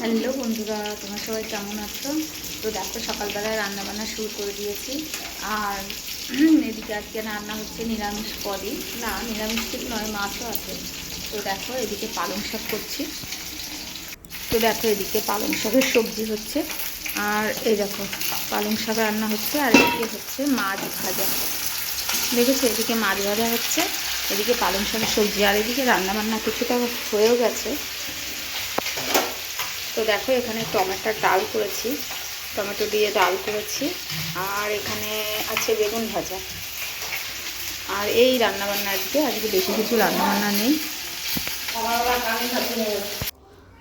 Hello বন্ধুরা, তোমরা সবাই কেমন আছো? তো দেখো, সকালবেলায় রান্নাবান্না শুরু করে দিয়েছি। আর এদিকে আজকে রান্না হচ্ছে নিরামিষ পদই না, নিরামিষ ঠিক নয়, মাছও আছে। তো দেখো, এদিকে পালং শাক করছি। তো দেখো, এদিকে পালং শাকের সবজি হচ্ছে। আর এই দেখো, পালং শাক রান্না হচ্ছে। আর এদিকে হচ্ছে মাছ ভাজা। দেখেছ? এদিকে মাছ ভাজা হচ্ছে, এদিকে পালং শাকের সবজি। আর এদিকে রান্নাবান্না কিছুটা হয়েও গেছে। তো দেখো, এখানে টমেটোর ডাল করেছি। টমেটো দিয়ে ডাল করেছি। আর এখানে আছে বেগুন ভাজা। আর এই রান্নাবান্না আজকে আজকে বেশি কিছু রান্নাবান্না নেই।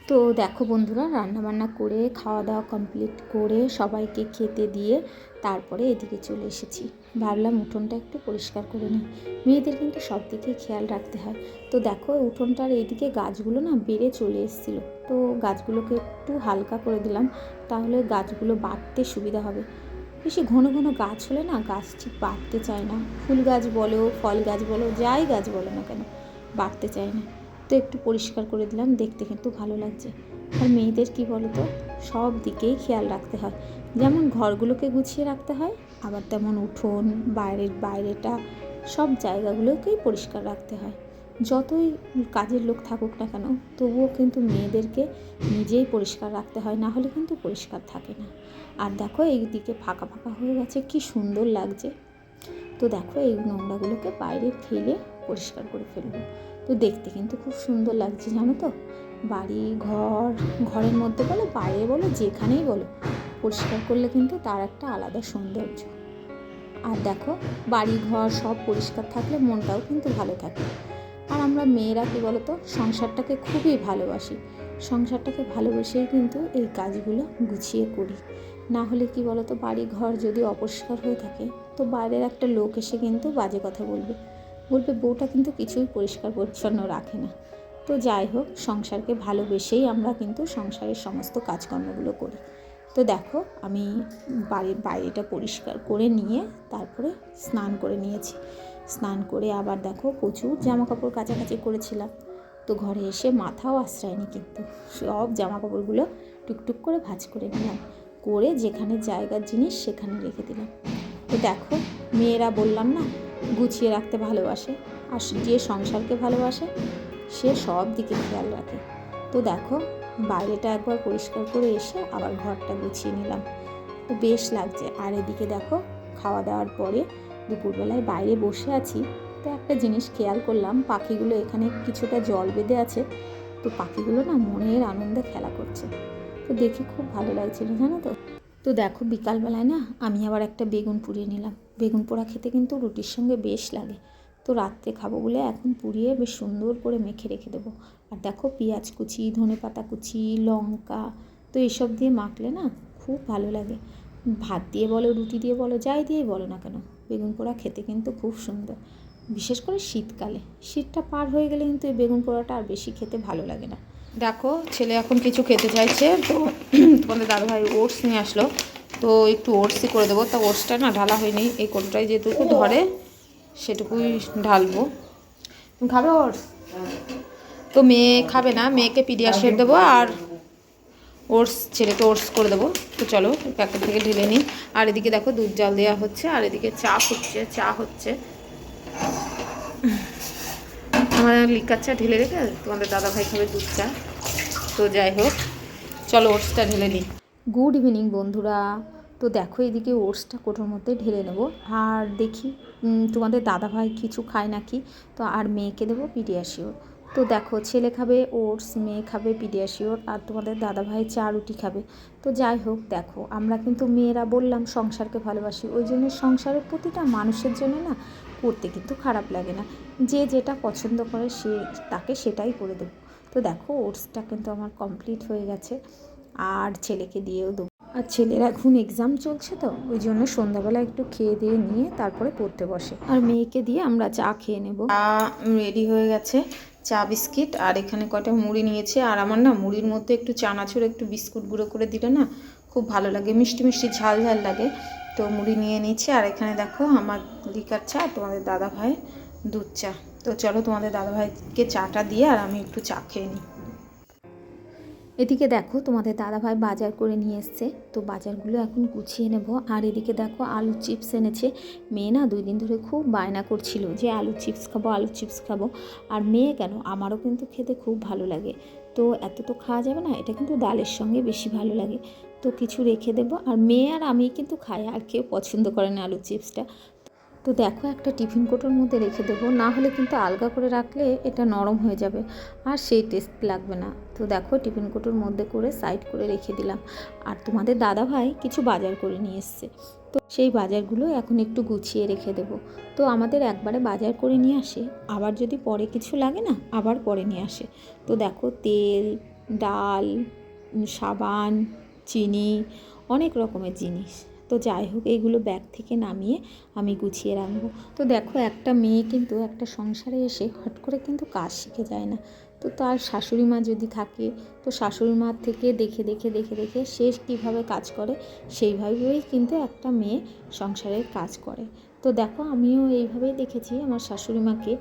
তো দেখো বন্ধুরা, রান্নাবান্না করে, খাওয়া দাওয়া কমপ্লিট করে সবাইকে খেতে দিয়ে তারপরে এদিকে চলে এসেছি। ভাবলাম উঠোনটা একটু পরিষ্কার করে নিই। মেয়েদের কিন্তু সব দিকে খেয়াল রাখতে হয়। তো দেখো উঠোনটার এইদিকে গাছগুলো না বেড়ে চলে এসেছিল। তো গাছগুলোকে একটু হালকা করে দিলাম, তাহলে গাছগুলো বাড়তে সুবিধা হবে। বেশি ঘন ঘন গাছ হলে না গাছ ঠিক বাড়তে চায় না। ফুল গাছ বলো, ফল গাছ বলো, যাই গাছ বলো না কেন, বাড়তে চায় না। তো একটু পরিষ্কার করে দিলাম, দেখতে কিন্তু ভালো লাগছে। আর মেয়েদের কী বলো তো সব দিকেই খেয়াল রাখতে হয়। যেমন ঘরগুলোকে গুছিয়ে রাখতে হয় আবার তেমন উঠোন, বাইরের বাইরেটা, সব জায়গাগুলোকেই পরিষ্কার রাখতে হয়। যতই কাজের লোক থাকুক না কেন, তবুও কিন্তু মেয়েদেরকে নিজেই পরিষ্কার রাখতে হয়, না হলে কিন্তু পরিষ্কার থাকে না। আর দেখো, এই দিকে ফাঁকা ফাঁকা হয়ে গেছে, কি সুন্দর লাগছে। তো দেখো, এই নোংরাগুলোকে বাইরে ফেলে পরিষ্কার করে ফেলব। তো দেখতে কিন্তু খুব সুন্দর লাগছে, জানো তো? বাড়ি, ঘর, ঘরের মধ্যে বলো, বাইরে বলো, যেখানেই বলো পরিষ্কার করলে কিন্তু তার একটা আলাদা সৌন্দর্য। আর দেখো বাড়ি ঘর সব পরিষ্কার থাকলে মনটাও কিন্তু ভালো থাকে। আর আমরা মেয়েরা, কী বলতো, সংসারটাকে খুবই ভালোবাসি। সংসারটাকে ভালোবেসেই কিন্তু এই কাজগুলো গুছিয়ে করি। না হলে কি বলতো বাড়ি ঘর যদি অপরিষ্কার হয়ে থাকে, তো বাইরের একটা লোক এসে কিন্তু বাজে কথা বলবে। বলবে, বউটা কিন্তু কিছুই পরিষ্কার পরিচ্ছন্ন রাখে না। তো যাই হোক, সংসারকে ভালোবেসেই আমরা কিন্তু সংসারের সমস্ত কাজকর্মগুলো করি। তো দেখো, আমি বাড়ির বাইরেটা পরিষ্কার করে নিয়ে তারপরে স্নান করে নিয়েছি। স্নান করে আবার দেখো প্রচুর জামা কাপড় কাচাকাচি করেছিলাম। তো ঘরে এসে মাথাও আশ্রয়নি কিন্তু। সব জামা কাপড়গুলো টুকটুক করে ভাজ করে নিলাম। করে যেখানে জায়গার জিনিস সেখানে রেখে দিলাম। তো দেখো, মেয়েরা বললাম না, গুছিয়ে রাখতে ভালোবাসে। আর যে সংসারকে ভালোবাসে, সে সব দিকে খেয়াল রাখে। তো দেখো বাইরেটা একবার পরিষ্কার করে এসে আবার ঘরটা গুছিয়ে নিলাম। তো বেশ লাগছে। আর এদিকে দেখো, খাওয়া দাওয়ার পরে দুপুরবেলায় বাইরে বসে আছি। তো একটা জিনিস খেয়াল করলাম, পাখিগুলো এখানে কিছুটা জল বেঁধে আছে। তো পাখিগুলো না মনের আনন্দে খেলা করছে। তো দেখে খুব ভালো লাগছিল জানো তো? তো দেখো, বিকালবেলায় না আমি আবার একটা বেগুন পুড়িয়ে নিলাম। বেগুন পোড়া খেতে কিন্তু রুটির সঙ্গে বেশ লাগে। তো রাত্রে খাব বলে এখন পুড়িয়ে বেশ সুন্দর করে মেখে রেখে দেবো। আর দেখো পেঁয়াজ কুচি, ধনে পাতা কুচি, লঙ্কা, তো এসব দিয়ে মাখলে না খুব ভালো লাগে। ভাত দিয়ে বলো, রুটি দিয়ে বলো, যাই দিয়ে বলো না কেন, বেগুন পোড়া খেতে কিন্তু খুব সুন্দর। বিশেষ করে শীতকালে, শীতটা পার হয়ে গেলে কিন্তু এই বেগুন পোড়াটা আর বেশি খেতে ভালো লাগে না। দেখো ছেলে এখন কিছু খেতে চাইছে, তো তোমাদের দাদাভাই ওটস নিয়ে আসলো, তো একটু ওটসই করে দেবো। তা ওটসটা না ঢালা হয়নি, এই কোটোটায় যেটুকু ধরে সেটুকুই ঢালবো। তুমি খাবে ওটস তো মেয়ে খাবে না, মেয়েকে পিডিয়াশিয়ার দেবো আর ওটস ছেলেকে ওটস করে দেবো। তো চলো প্যাকেট থেকে ঢেলে নিই। আর এদিকে দেখো দুধ জাল দেওয়া হচ্ছে, আর এদিকে চা হচ্ছে চা হচ্ছে। আমার লিকার চা ঢেলে রেখে তোমাদের দাদা ভাই খাবে দুধ চা। তো যাই হোক, চলো ওটসটা ঢেলে নিই। গুড ইভিনিং বন্ধুরা। তো দেখো এদিকে ওটসটা কোটোর মধ্যে ঢেলে নেব। আর দেখি তোমাদের দাদা ভাই কিছু খায় নাকি? তো আর মেয়েকে দেবো পিডিয়াশিওর। তো দেখো, ছেলে খাবে ওটস, মেয়ে খাবে পিডিয়াশিওর, আর তোমাদের দাদা ভাই চা রুটি খাবে। তো যাই হোক, দেখো, আমরা কিন্তু মেয়েরা বললাম সংসারকে ভালোবাসি। ওই জন্য সংসারের প্রতিটা মানুষের জন্য না করতে কিন্তু খারাপ লাগে না। যে যেটা পছন্দ করে সে, তাকে সেটাই করে দেবো। তো দেখো, ওটসটা কিন্তু আমার কমপ্লিট হয়ে গেছে। আর ছেলেকে দিয়েও দেবো। আর ছেলের এখন এক্সাম চলছে তো, ওই জন্য সন্ধ্যাবেলা একটু খেয়ে দিয়ে নিয়ে তারপরে পড়তে বসে। আর মেয়েকে দিয়ে আমরা চা খেয়ে নেব। চা রেডি হয়ে গেছে, চা, বিস্কিট, আর এখানে কয়টা মুড়ি নিয়েছে। আর আমার না মুড়ির মধ্যে একটু চানাচুর, একটু বিস্কুট গুঁড়ো করে দিলে না খুব ভালো লাগে, মিষ্টি মিষ্টি, ঝাল ঝাল লাগে। তো মুড়ি নিয়ে নিচ্ছে আর এখানে দেখো আমার লিকার চা আর তোমাদের দাদা ভাই দুধ চা। তো চলো তোমাদের দাদা ভাইকে চাটা দিয়ে আর আমি একটু চা খেয়ে নিই। এদিকে দেখো তোমাদের দাদাভাই বাজার করে নিয়ে এসছে। তো বাজারগুলো এখন গুছিয়ে নেব। আর এদিকে দেখো আলু চিপস এনেছে। মেয়ে না দুই দিন ধরে খুব বায়না করছিল যে আলু চিপস খাব, আলু চিপস খাব। আর মেয়ে কেন? আমারও কিন্তু খেতে খুব ভালো লাগে। তো এত তো খাওয়া যাবে না, এটা কিন্তু ডালের সঙ্গে বেশি ভালো লাগে। তো কিছু রেখে দেবো। আর মেয়ে আর আমি কিন্তু খাই, আর কেউ পছন্দ করে না আলু চিপসটা। তো দেখো একটা টিফিন কোটোর মধ্যে রেখে দেবো, না হলে কিন্তু আলগা করে রাখলে এটা নরম হয়ে যাবে আর সেই টেস্ট লাগবে না। তো দেখো টিফিন কোটোর মধ্যে করে সাইড করে রেখে দিলাম। আর তোমাদের দাদা ভাই কিছু বাজার করে নিয়ে এসছে। তো সেই বাজারগুলো এখন একটু গুছিয়ে রেখে দেব। তো আমাদের একবারে বাজার করে নিয়ে আসে, আবার যদি পরে কিছু লাগে না, আবার পরে নিয়ে আসে। তো দেখো তেল, ডাল, সাবান, চিনি, অনেক রকমের জিনিস। তো যাই হোক এইগুলো ব্যাগ থেকে নামিয়ে আমি গুছিয়ে রাখব। তো দেখো, একটা মেয়ে কিন্তু একটা সংসারে এসে হট করে কিন্তু কাজ শিখে যায় না। তো তার শাশুড়ি মা যদি থাকে, তো শাশুড়ি মার থেকে দেখে দেখে দেখে দেখে সে কীভাবে কাজ করে, সেইভাবেই কিন্তু একটা মেয়ে সংসারের কাজ করে। তো দেখো, আমিও এইভাবেই দেখেছি, আমার শাশুড়ি মাকে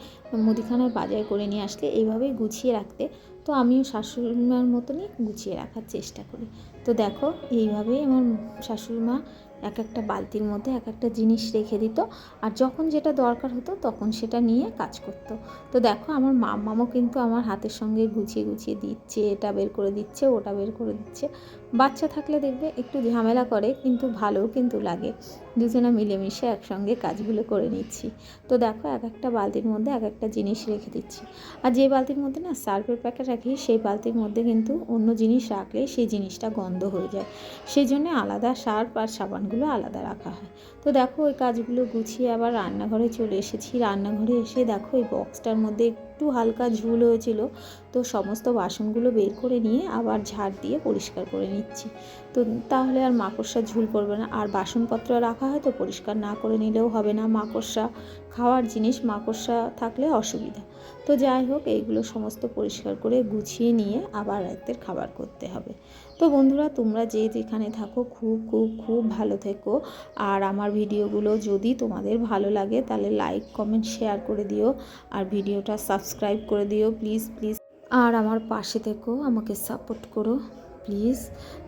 মুদিখানার বাজার করে নিয়ে আসলে এইভাবেই গুছিয়ে রাখতে তো আমিও শাশুড়ি মার মতনই গুছিয়ে রাখার চেষ্টা করি। তো দেখো, এইভাবেই আমার শাশুড়ি মা এক একটা বালতির মধ্যে এক একটা জিনিস রেখে দিত আর যখন যেটা দরকার হতো তখন সেটা নিয়ে কাজ করত। তো দেখো, আমার মামামও কিন্তু আমার হাতের সঙ্গে গুছিয়ে গুছিয়ে দিচ্ছে, এটা বের করে দিচ্ছে, ওটা বের করে দিচ্ছে। বাচ্চা থাকলে দেখবে একটু ঝামেলা করে, কিন্তু ভালোও কিন্তু লাগে। দুজনে মিলেমিশে একসঙ্গে কাজগুলো করে নিচ্ছি। তো দেখো, এক একটা বালতির মধ্যে এক একটা জিনিস রেখে দিচ্ছি। আর যে বালতির মধ্যে না সার্ফের প্যাকেট রাখি, সেই বালতির মধ্যে কিন্তু অন্য জিনিস রাখলে সেই জিনিসটা গন্ধ হয়ে যায়। সেই জন্য আলাদা সার্ফ আর সাবানগুলো আলাদা রাখা হয়। তো দেখো ওই কাজগুলো গুছিয়ে আবার রান্নাঘরে চলে এসেছি। রান্নাঘরে এসে দেখো ওই বক্সটার মধ্যে একটু হালকা ঝুল হয়েছিল, তো সমস্ত বাসনগুলো বের করে নিয়ে আবার ঝাড় দিয়ে পরিষ্কার করে নিচ্ছি। তো তাহলে আর মাকড়সা ঝুল পড়বে না। আর বাসনপত্র রাখা হয় তো পরিষ্কার না করে নিলেও হবে না মাকড়সা। খাওয়ার জিনিস মাকড়সা থাকলে অসুবিধা। তো যাই হোক, এইগুলো সমস্ত পরিষ্কার করে গুছিয়ে নিয়ে আবার রাতের খাবার করতে হবে। তো বন্ধুরা, তোমরা যে যেখানে থাকো, খুব খুব খুব ভালো থেকো। আর আমার ভিডিওগুলো যদি তোমাদের ভালো লাগে, তাহলে লাইক কমেন্ট শেয়ার করে দিও। আর ভিডিওটা সাবস্ক্রাইব করে দিও প্লিজ প্লিজ আর আমার পাশে থেকো, আমাকে সাপোর্ট করো প্লিজ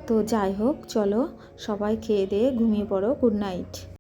তো যাই হোক, চলো সবাই খেয়ে দিয়ে ঘুমিয়ে পড়ো গুড নাইট